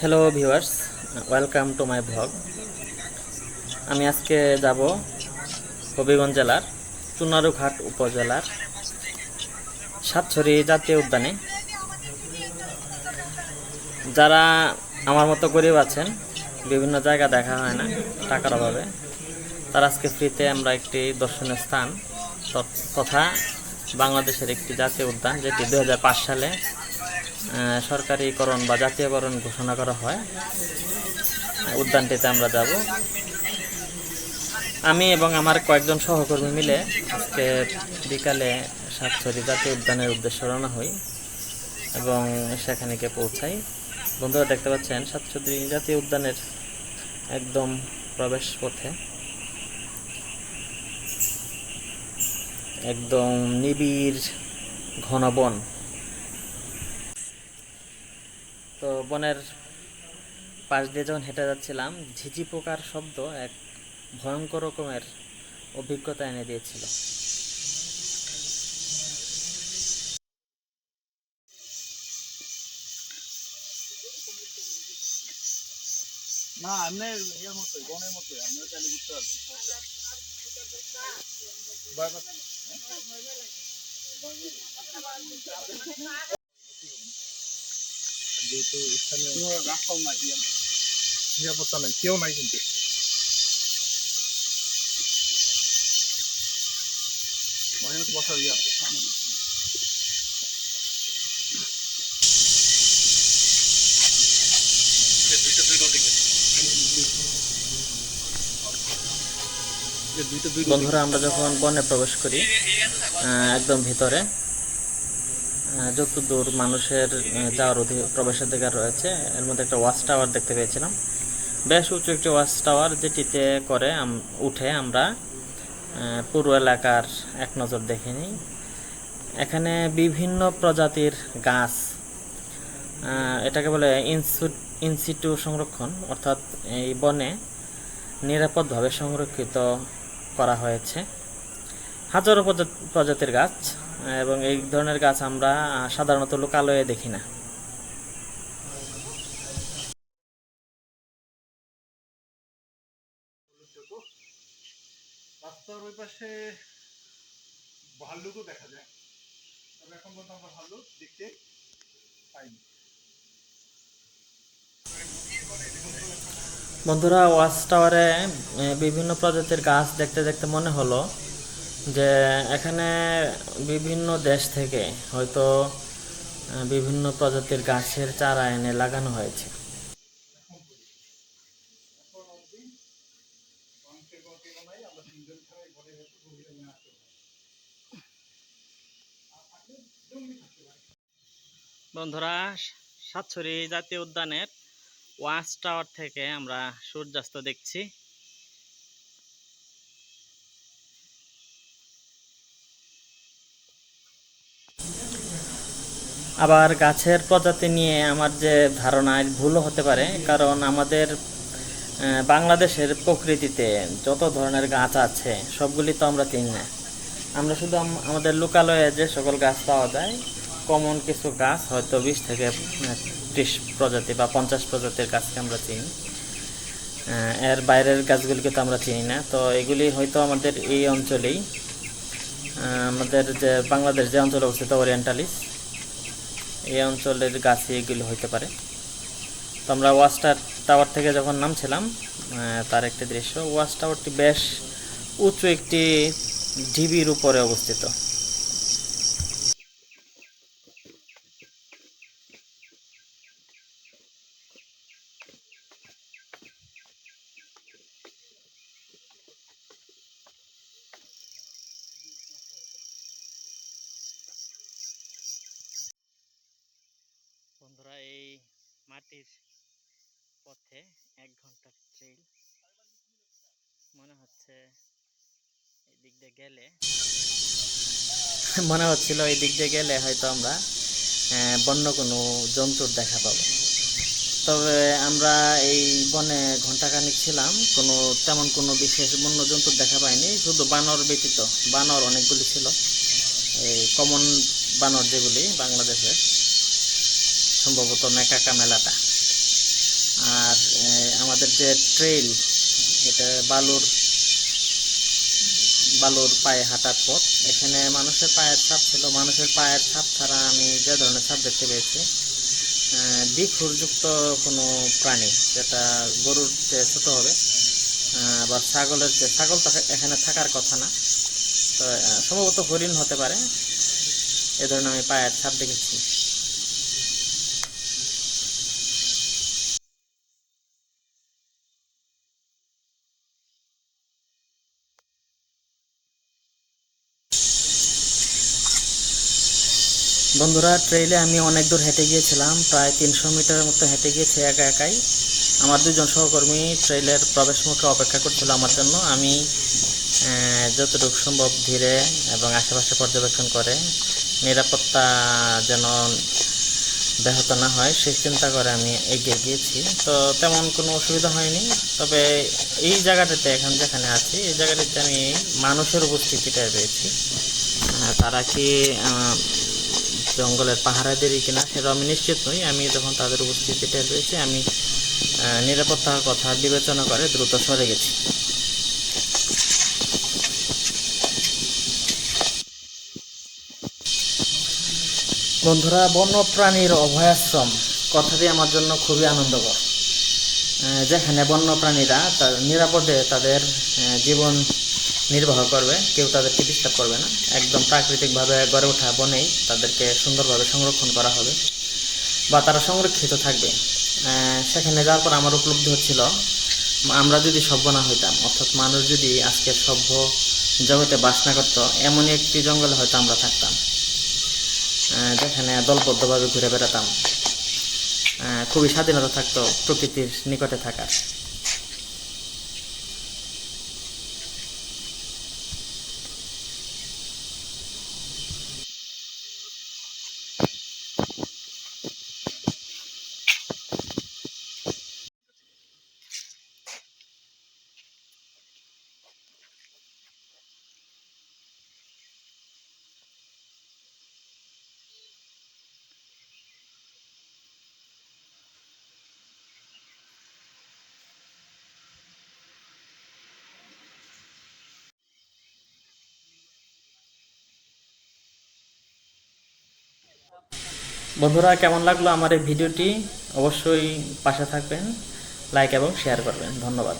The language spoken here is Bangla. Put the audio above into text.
Hello viewers welcome to my blog আমি আজকে যাব হবিগঞ্জ জেলার চুনারুঘাট উপজেলার সাতছড়ি জাতীয় উদ্যানে। যারা আমার মতো গরিব আছেন, বিভিন্ন জায়গা দেখা হয় না টাকার অভাবে, তার আজকে ফ্রিতে আমরা একটি দর্শনীয় স্থান তথা বাংলাদেশের একটি জাতীয় উদ্যান, যেটি দু হাজার পাঁচ সালে সরকারিকরণ বা জাতীয়করণ ঘোষণা করা হয়। উদ্যানটিতে আমরা যাব। আমি এবং আমার কয়েকজন সহকর্মী মিলে আজকে বিকালে সাতছড়ি জাতীয় উদ্যানের উদ্দেশ্যে রওনা হই এবং সেখানে গিয়ে পৌঁছাই। বন্ধুরা, দেখতে পাচ্ছেন, সাতছড়ি জাতীয় উদ্যানের একদম প্রবেশ পথে একদম নিবিড় ঘন বন তো বনের পাশ দিয়ে যখন হেঁটে যাচ্ছিলাম, ঝিঝি পোকার শব্দ এক ভয়ঙ্কর রকমের অভিজ্ঞতা এনে দিয়েছিল। না ইয়ের পারবেন। ভয় পাচ্ছেন? যেহেতু রাস্তাও নাই নাই। নিরাপত্তা নাই কেউ নাই কিন্তু। ওখানে ইয়ে আছে দুইটা দুই বন্ধুরা আমরা যখন বনে প্রবেশ করি আহ, একদম ভিতরে যতদূর মানুষের যাওয়ার অধিক প্রবেশাধিকার রয়েছে, এর মধ্যে একটা ওয়াচ টাওয়ার দেখতে পেয়েছিলাম। বেশ উঁচু একটি ওয়াচ টাওয়ার যেটিতে করে উঠে আমরা পুরো এলাকার এক নজর দেখে নিই এখানে বিভিন্ন প্রজাতির গাছ এটাকে বলে ইনসু ইনসিটু সংরক্ষণ, অর্থাৎ এই বনে নিরাপদভাবে সংরক্ষিত করা হয়েছে। হাজারো প্রজা- প্রজাতির গাছ এবং এই ধরনের গাছ আমরা সাধারণত লোকালয়ে দেখি না। রাস্তার ওই পাশে ভাল্লুকও দেখা যায়। তবে এখন পর্যন্ত আমরা ভাল্লুক দেখতে পাইনি। বন্ধুরা ওয়াচ টাওয়ারে বিভিন্ন প্রজাতির গাছ দেখতে দেখতে মনে হলো। যে এখানে বিভিন্ন দেশ থেকে হয়তো বিভিন্ন প্রজাতির গাছের চারা এনে লাগানো হয়েছে। বন্ধুরা, সাতছড়ি জাতীয় উদ্যানের ওয়াচ টাওয়ার থেকে আমরা সূর্যাস্ত দেখছি। আবার গাছের প্রজাতি নিয়ে আমার যে ধারণা ভুলও হতে পারে, কারণ আমাদের বাংলাদেশের প্রকৃতিতে যত ধরনের গাছ আছে, সবগুলি তো আমরা চিনি না। আমরা শুধু আমাদের লোকালয়ে যে সকল গাছ পাওয়া যায় কমন কিছু গাছ, হয়তো বিশ থেকে ত্রিশ প্রজাতি বা পঞ্চাশ প্রজাতির গাছকে আমরা চিনি। এর বাইরের গাছগুলিকে তো আমরা চিনি না, তো এগুলি হয়তো আমাদের এই অঞ্চলেই আমাদের যে বাংলাদেশ যে অঞ্চলে অবস্থিত, ওরিয়েন্টালিস এই অঞ্চলের গাছে এগুলো হইতে পারে। তো আমরা ওয়াস্টার টাওয়ার থেকে যখন নামছিলাম তার একটি দৃশ্য, ওয়াচ টাওয়ারটি বেশ উঁচু একটি ঢিবির উপরে অবস্থিত। বন্ধুরা, এই মাটির পথে এক ঘণ্টার ট্রেল মনে হচ্ছে এই দিক দিয়ে গেলে মনে হচ্ছিল এই দিক দিয়ে গেলে হয়তো আমরা বন্য কোনো জন্তুর দেখা পাবো। তবে আমরা এই বনে ঘন্টাখানিক ছিলাম, কোনো তেমন কোনো বিশেষ বন্য জন্তুর দেখা পাইনি, শুধু বানর ব্যতীত। বানর অনেকগুলি ছিল, এই কমন বানর যেগুলি বাংলাদেশের। সম্ভবত মেকাকা মেলাটা। আর আমাদের যে ট্রেইল এটা বালুর বালুর পায়ে হাঁটার পথ। এখানে মানুষের পায়ের ছাপ ছিল। মানুষের পায়ের ছাপ ছাড়া আমি যে ধরনের ছাপ দেখতে পেয়েছি দ্বিখুরযুক্ত কোনো প্রাণী, যেটা গরুর চেয়ে ছোটো হবে আবার ছাগলের চেয়ে, ছাগল তো এখানে থাকার কথা না। তো সম্ভবত হরিণ হতে পারে। এ ধরনের আমি পায়ের ছাপ দেখেছি। বন্ধুরা ট্রেইলে আমি অনেক দূর হেঁটে গিয়েছিলাম, প্রায় তিনশো মিটারের মতো হেঁটে গিয়েছি একা একাই। আমার দুজন সহকর্মী ট্রেইলের প্রবেশ মুখে অপেক্ষা করছিল আমার জন্য। আমি যতটুকু সম্ভব ধীরে এবং আশেপাশে পর্যবেক্ষণ করে নিরাপত্তা যেন ব্যাহত না হয়, সেই চিন্তা করে আমি এগিয়ে গিয়েছি। তো তেমন কোনো অসুবিধা হয়নি। তবে এই জায়গাটাতে এখন যেখানে আছি, এই জায়গাটাতে আমি মানুষের উপস্থিতিটা পেয়েছি। তারা কি জঙ্গলের পাহারাদেরই কিনা সেটা আমি নিশ্চিত নই। আমি যখন তাদের উপস্থিতি টের পেয়েছি, আমি নিরাপত্তার কথা বিবেচনা করে দ্রুত সরে গেছি। বন্ধুরা, বন্যপ্রাণীর অভয়াশ্রম, কথাটি আমার জন্য খুবই আনন্দকর। যেখানে বন্যপ্রাণীরা তার নিরাপদে তাদের জীবন নির্বাহ করবে, কেউ তাদেরকে ডিস্টার্ব করবে না। একদম প্রাকৃতিকভাবে গড়ে ওঠা বনেই তাদেরকে সুন্দরভাবে সংরক্ষণ করা হবে বা তারা সংরক্ষিত থাকবে। সেখানে যাওয়ার পর আমার উপলব্ধি হচ্ছিল, আমরা যদি সভ্য না হইতাম, অর্থাৎ মানুষ যদি আজকে সভ্য জগতে বাস না করতো, এমনই একটি জঙ্গলে হয়তো আমরা থাকতাম। যেখানে দলবদ্ধভাবে ঘুরে বেড়াতাম। খুবই স্বাধীনতা থাকতো প্রকৃতির নিকটে থাকার। বন্ধুরা কেমন লাগল আমার এই ভিডিওটি? অবশ্যই পাশে থাকবেন লাইক এবং শেয়ার করবেন। ধন্যবাদ।